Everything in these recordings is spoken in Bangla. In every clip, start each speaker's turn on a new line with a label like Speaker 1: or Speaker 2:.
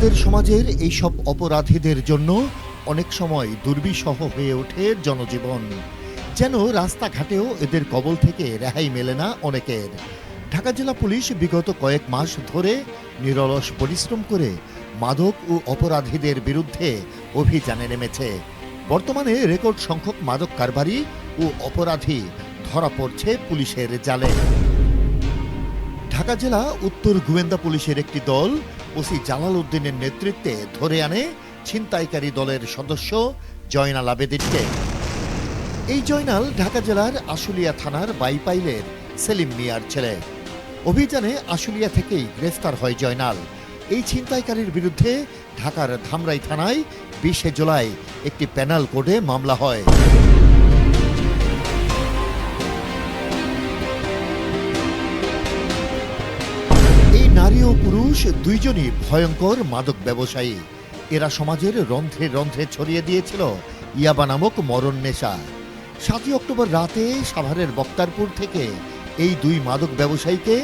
Speaker 1: আমাদের সমাজের এইসব অপরাধীদের জন্য অনেক সময় দুর্বিষহ হয়ে ওঠে জনজীবন। যেন রাস্তাঘাটেও এদের কবল থেকে রেহাই মেলে না অনেকের। ঢাকা জেলা পুলিশ বিগত কয়েক মাস ধরে নিরলস পরিশ্রম করে মাদক ও অপরাধীদের বিরুদ্ধে অভিযানে নেমেছে। বর্তমানে রেকর্ড সংখ্যক মাদক কারবারি ও অপরাধী ধরা পড়ছে পুলিশের জালে। ঢাকা জেলা উত্তর গোয়েন্দা পুলিশের একটি দল ওসি জালাল উদ্দিনের নেতৃত্বে ধরে আনে ছিনতাইকারী দলের সদস্য জয়নাল আবেদিনকে। এই জয়নাল ঢাকা জেলার আশুলিয়া থানার বাইপাইলের সেলিম মিয়ার ছেলে। অভিযানে আশুলিয়া থেকেই গ্রেফতার হয় জয়নাল। এই ছিনতাইকারীর বিরুদ্ধে ঢাকার ধামরাই থানায় বিশে জুলাই একটি প্যানেল কোডে মামলা হয়। নারী ও পুরুষ দুইজনই ভয়ঙ্কর মাদক ব্যবসায়ী। এরা সমাজের রন্ধ্রে রন্ধ্রে ছড়িয়ে দিয়েছিল ইয়াবা নামক মরণ নেশা। সাতই অক্টোবর রাতে সাভারের বক্তারপুর থেকে এই দুই মাদক ব্যবসায়ীকে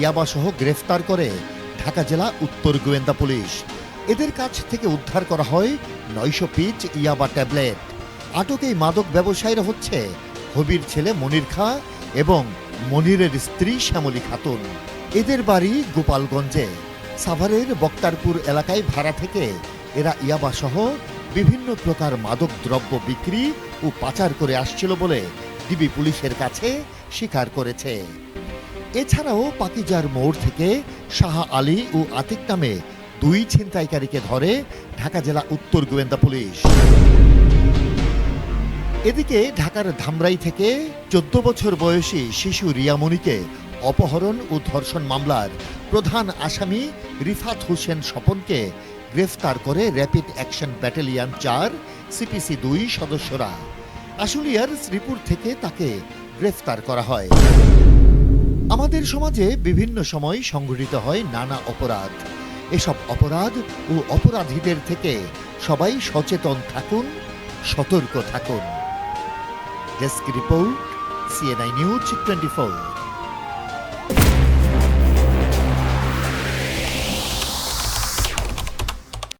Speaker 1: ইয়াবাসহ গ্রেফতার করে ঢাকা জেলা উত্তর গোয়েন্দা পুলিশ। এদের কাছ থেকে উদ্ধার করা হয় নয়শো পিচ ইয়াবা ট্যাবলেট। আটক এই মাদক ব্যবসায়ীরা হচ্ছে হবির ছেলে মনির খা এবং মনিরের স্ত্রী শ্যামলী খাতুন। এদের বাড়ি গোপালগঞ্জে। সাভারের বক্তারপুর এলাকায় ভাড়া থেকে এরা ইয়াবাসহ বিভিন্ন প্রকার মাদক দ্রব্য বিক্রি ও পাচার করে আসছিল বলে ডিবি পুলিশের কাছে স্বীকার করেছে। এছাড়াও পাকিজার মোড় থেকে শাহ আলী ও আতিক নামে দুই ছিনতাইকারীকে ধরে ঢাকা জেলা উত্তর গোয়েন্দা পুলিশ। এদিকে ঢাকার ধামরাই থেকে চোদ্দ বছর বয়সী শিশু রিয়ামণিকে অপহরণ ও ধর্ষণ মামলার প্রধান আসামি রিফাত হোসেন স্বপনকে গ্রেফতার করে র্যাপিড অ্যাকশন ব্যাটালিয়ন চার, সিপিসি দুই সদস্যরা। আশুলিয়ার শ্রীপুর থেকে তাকে গ্রেফতার করা হয়। আমাদের সমাজে বিভিন্ন সময় সংঘটিত হয় নানা অপরাধ। এসব অপরাধ ও অপরাধীদের থেকে সবাই সচেতন থাকুন, সতর্ক থাকুন। Desk Report, CNI News 24.